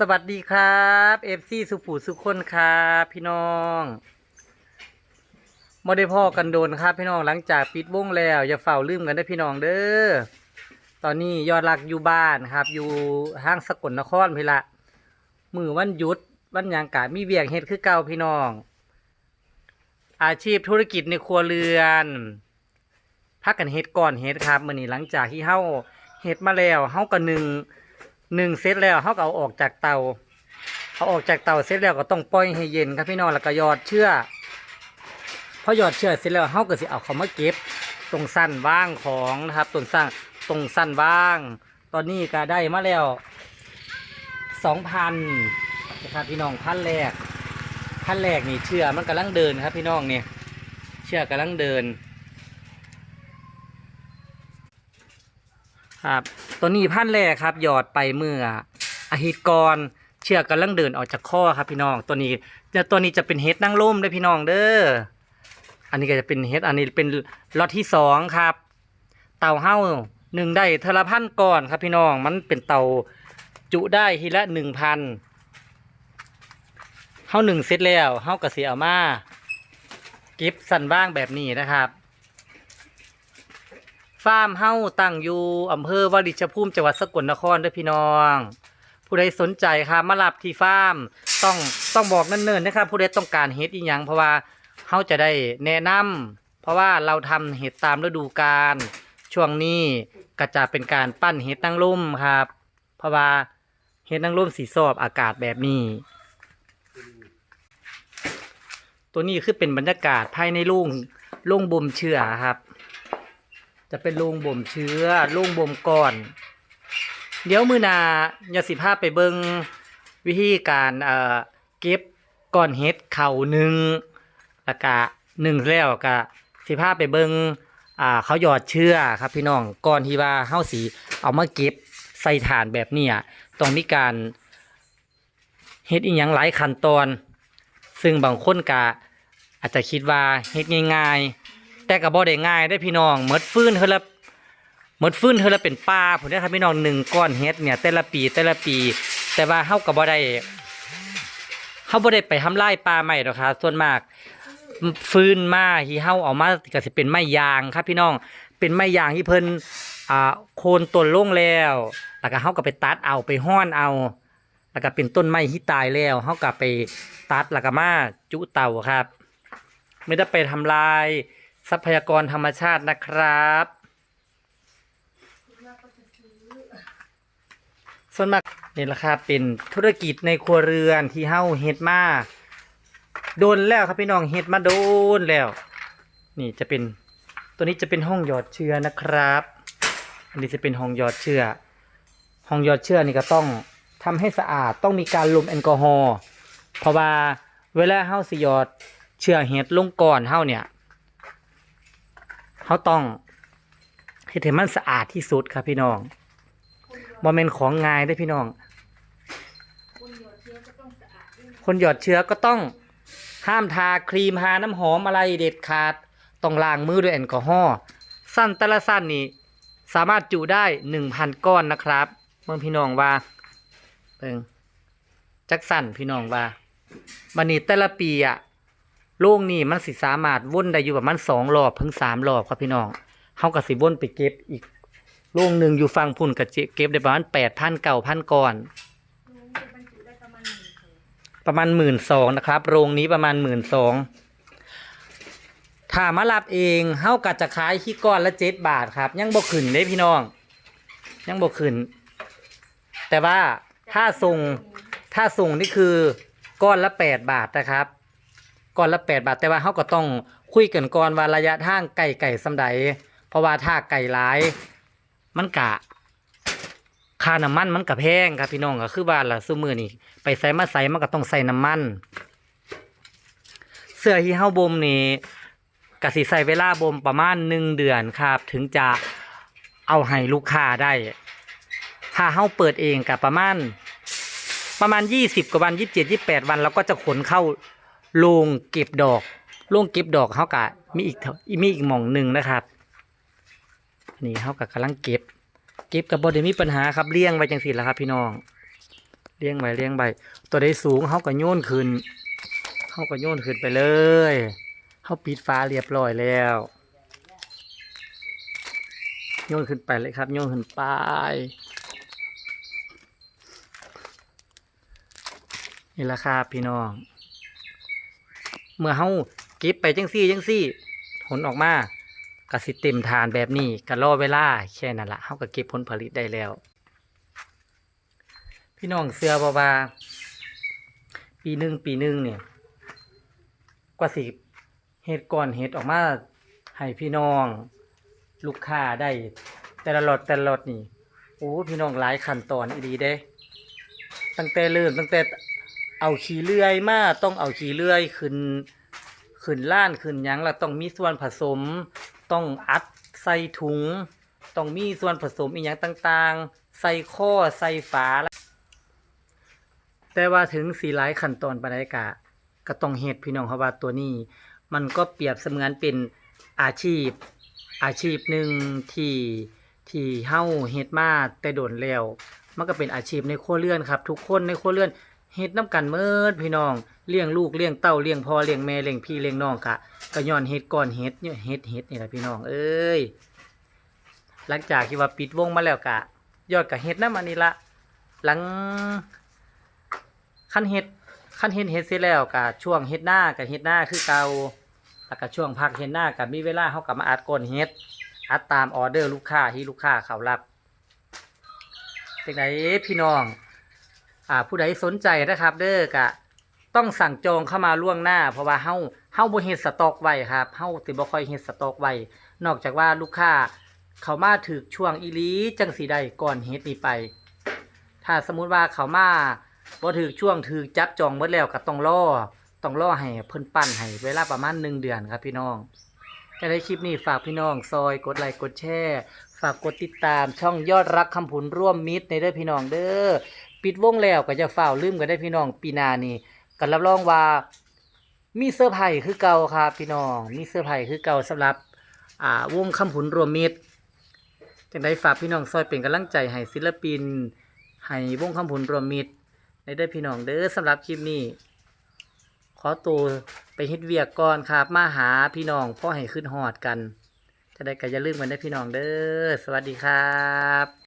สวัสดีครับเอฟซีสุผูสุคนครับพี่น้องไม่ได้พ่อกันโดนครับพี่น้องหลังจากปิดวงแล้ว อย่าเฝ้าลืมกันได้พี่น้องเด้อตอนนี้ยอดรักอยู่บ้านครับ อยู่ห้างสกลนครพี่ละมือวันหยุดวันหยังกามีเวียงเฮ็ดคือเก่าพี่น้อง อาชีพธุรกิจในครัวเรือนพักกันเฮ็ดก่อนเฮ็ดครับมื้อนี้หลังจากที่เฮาเฮ็ดมาแล้วเฮาก็หนึ่ง หนึ่งเซตแล้วเขาก็เอาออกจากเตาเอาออกจากเตาเสร็จแล้วก็ต้องปล่อยให้เย็นครับพี่น้องแล้วก็หยอดเชือกพอหยอดเชือกเสร็จแล้วเขาก็สิเอาเขามาเก็บ ตรงสั้นว่างของนะครับตรงสั้นตรงสั้นว่าง ตอนนี้ก็ได้มาแล้วสองพันนะครับพี่น้องพันแรกพันแรกนี่เชือกมันกำลังเดินครับพี่น้องเนี่ยเชือกกำลังเดิน ครับ ตัวนี้พันแรกครับ หยอดไปเมื่ออาทิตย์ก่อนเชือกกำลังเดินออกจากข้อครับพี่น้อง ตัวนี้จะตัวนี้จะเป็นเฮดนั่งร่มด้วยพี่น้องเด้อ อันนี้ก็จะเป็นเฮดอันนี้เป็นล็อตที่สองครับ เต่าเฮ้าหนึ่งได้เทละพันก่อนครับพี่น้อง มันเป็นเต่าจุได้ทีละหนึ่งพันเฮ้าหนึ่งเสร็จแล้วเฮ้ากระเสียเอามาก็บสันบ้างแบบนี้นะครับ ฟาร์มเฮ้าตั้งอยู่อำเภอวาริชภูมิจังหวัดสกลนครด้วยพี่น้อง ผู้ใดสนใจครับมารับที่ฟาร์มต้องต้องบอกเนิ่นๆนะครับผู้ใดต้องการเห็ดอีหยังเพราะว่าเฮ้าจะได้แนะนำเพราะว่าเราทำเห็ดตามฤดูกาลช่วงนี้ก็จะเป็นการปั้นเห็ดนางร่มครับ เพราะว่าเห็ดนางร่มสีสอบอากาศแบบนี้ ตัวนี้คือเป็นบรรยากาศภายในโรงโรงบ่มเชื้อครับ จะเป็นโรงบ่มเชื้อโรงบ่มก่อน เดี๋ยวมือนาอย่าสิภาพไปเบิงวิธีการเอ่อเก็บก้อนเห็ดเข่าหนึ่งแล้วก็หนึ่งแล้วก็สิภาพไปเบิงอ่าเขาหยอดเชื้อครับพี่น้องก่อนที่ว่าเฮาสีเอามาเก็บใส่ฐานแบบนี้ยต้องมีการเฮ็ดอีหยังหลายขั้นตอน ซึ่งบางคนก็อาจจะคิดว่าเฮ็ดง่าย ๆ แต่ก็บ่ได้ง่ายได้พี่น้องหมดฟื้นเท่าละหมดฟื้นเท่าละเป็นป้าผมได้ครับพี่น้องหนึ่งก้อนเฮ็ดเนี่ยแต่ละปีแต่ละปี แต่ว่าเฮาก็บ่ได้เฮาบ่ได้ไปทำลายป่าใหม่หรอกครับส่วนมากฟื้นมาที่เฮาเอามาก็สิเป็นไม้ยางครับพี่น้องเป็นไม้ยางที่เพิ่นอ่าโคนต้นลงแล้วแล้วก็เฮาก็ไปตัดเอาไปห้อนเอาแล้วก็เป็นต้นไม้ที่ตายแล้วเฮาก็ไปตัดแล้วก็มาจุเตาครับ ไม่ได้ไปทำลาย ทรัพยากรธรรมชาตินะครับ ส่วนมากนี่แหละครับเป็นธุรกิจในครัวเรือนที่เฮ้าเฮ็ดมาโดนแล้วครับพี่น้องเฮ็ดมาโดนแล้ว นี่จะเป็นตัวนี้จะเป็นห้องหยอดเชื้อนะครับ อันนี้จะเป็นห้องหยอดเชื้อห้องหยอดเชื้อนี่ก็ต้องทำให้สะอาดต้องมีการลมแอลกอฮอล์เพราะว่าเวลาเฮาสิหยอดเชื้อเห็ดลงก่อนเฮาเนี่ย เฮาต้องเฮ็ดให้มันสะอาดที่สุดครับพี่น้องบ่แม่นของง่ายได้พี่น้อง คนหยอดเชื้อก็ต้องห้ามทาครีมทาน้ำหอมอะไรเด็ดขาด ต้องล้างมือด้วยแอลกอฮอล์สั้นแต่ละสั้นนี่สามารถจุได้หนึ่งพันก้อนนะครับเมื่อพี่น้องว่าเบิ่งจักสั้นพี่น้องว่าบันนี้แต่ละปีอะ โลกนี้มันสิสามารถวนได้อยู่ประมาณสองรอบถึงสามรอบครับพี่น้องเฮาก็สิวนไปเก็บอีกโรงหนึ่งอยู่ฝั่งพุ่นก็เก็บได้ประมาณแปดพันเก้าพันก้อน ประมาณหมื่นสองนะครับ โรงนี้ประมาณหมื่นสองถ้ามารับเองเฮากัจะขายที่ก้อนละเจ็ดบาทครับ ยังบ่ขึ้นเด้พี่น้อง ยังบ่ขึ้น แต่ว่าถ้าส่งถ้าส่งนี่คือก้อนละแปดบาทนะครับ ก้อนละแปดบาท แต่ว่าเฮาก็ต้องคุยกันก่อนว่าระยะทางไก่ไก่สำใด เพราะว่าถ้าไก่หลาย มันกะค่าน้ำมันมันก็แพงครับพี่น้องก็คือบ้านละซุมือนี่ไปใส่มาใส่มันก็ต้องใส่น้ำมัน เสื้อที่เฮาบ่มนี่กสิใส่เวลาบ่มประมาณหนึ่งเดือนครับ ถึงจะเอาให้ลูกค้าได้ ถ้าเฮาเปิดเองกับประมาณ ประมาณยี่สิบกว่าวันยี่สิบเจ็ดยี่แปดวันเราก็จะขนเข้า โรงเก็บดอกโรงเก็บดอกเขากะมีอีกมีอีกหม่องหนึ่งนะครับ นี่เขากะกำลังเก็บ เก็บกับบอดมีปัญหาครับเลี้ยงไว้จังสิแหละครับ พี่น้องเลี้ยงไว้เลี้ยงไว้ตัวใดสูงเฮาก็โยนขึ้นเฮาก็โยนขึ้นไปเลยเฮาปิดฟ้าเรียบร้อยแล้วโยนขึ้นไปเลยครับโยนขึ้นไปนี่ราคาพี่น้อง เมื่อเฮาเก็บไปจังซี่จังซี่ผลออกมาก็สิเต็มทานแบบนี้ก็รอเวลาแค่นั้นละเฮาก็เก็บผลผลิตได้แล้ว พี่น้องเสือบ่ว่าปีหนึ่งปีหนึ่งเนี่ยกว่าสิเฮ็ดก่อนเฮ็ดออกมาให้พี่น้องลูกค้าได้ แต่ละหลอดแต่ละหลอดนี่โอ้พี่น้องหลายขั้นตอนอีดีเด้ ตั้งแต่เริ่มตั้งแต่ เอาขี้เลื่อยมาต้องเอาขี้เลื่อยขึ้นขึ้นล้านขึ้นยังแล้วต้องมีส่วนผสม ต้องอัดใส่ถุง ต้องมีส่วนผสมอีหยังต่างๆ ใส่ข้อใส่ฝา แต่ว่าถึงสีหลายขั้นตอนปานใดกะก็ต้องเฮ็ดพี่น้องเพราะว่าตัวนี้ มันก็เปรียบเสมือนเป็นอาชีพ อาชีพหนึ่งที่ที่เฮาเฮ็ดมาแต่โดนแล้ว มันก็เป็นอาชีพในครัวเรือนครับ ทุกคนในครัวเรือน เฮ็ดน้ำกันเมิดพี่น้องเลี้ยงลูกเลี้ยงเต้าเลี้ยงพ่อเลี้ยงแม่เลี้ยงพี่เลี้ยงน้องค่ะก็ย้อนเฮ็ดก่อนเฮ็ดเนี่ยเฮ็ดเฮ็ดนี่แหละพี่น้องเอ้ยหลังจากที่ว่าปิดวงมาแล้วกะยอดก็เฮ็ดน้ำอันนี้ละหลังขั้นเฮ็ดขั้นเฮ็ดเฮ็ดเสร็จแล้วกะช่วงเฮ็ดหน้ากับเฮ็ดหน้าคือเก่าแล้วก็ช่วงพักเฮ็ดหน้ากับมีเวลาเฮาก็มาอัดก่อนเฮ็ดอัดตามออเดอร์ลูกค้าที่ลูกค้าเขารับจังไดพี่น้อง อ่าผู้ใดสนใจนะครับ เด้อกะต้องสั่งจองเข้ามาล่วงหน้า เพราะว่าเฮาเฮาบ่เฮ็ดสต็อกไว้ครับเฮาสิบ่ค่อยเฮ็ดสต็อกไว้นอกจากว่าลูกค้าเขามาถึกช่วงอีลีจังสิได้ก่อนเฮ็ดนี้ไป ถ้าสมมุติว่าเขามาบ่ถึกช่วงถึกจับจองหมดแล้วก็ต้องรอต้องรอให้เพิ่นปั้นให้เวลาประมาณ1เดือนครับพี่น้องก็ได้คลิปนี้ฝากพี่น้องซอยกดไลค์กดแชร์ ฝากกดติดตามช่องยอดรักคำผุนร่วมมิตรในเด้อพี่น้องเด้อ ปิดวงแล้วก็จะเฝ่าลืมกันได้พี่น้องปีหนานี่กันรับรองว่ามีเสื้อร์ไผ่คือเก่าครับพี่น้องมีเสื้อร์ไผ่คือเก่าสำหรับอ่าวงคำผุนรวมมิตรจังได้ฝากพี่น้องซอยเป็นกำลังใจให้ศิลปินให้วงคำผุนรวมมิตรในเด้พี่น้องเด้อสำหรับคลิปนี้ ขอตัวไปเฮ็ดเวียกก่อนครับมาหาพี่น้องพ่อให้ขึ้นหอดกันจะได้ก็อย่าลืมกันได้พี่น้องเด้อสวัสดีครับ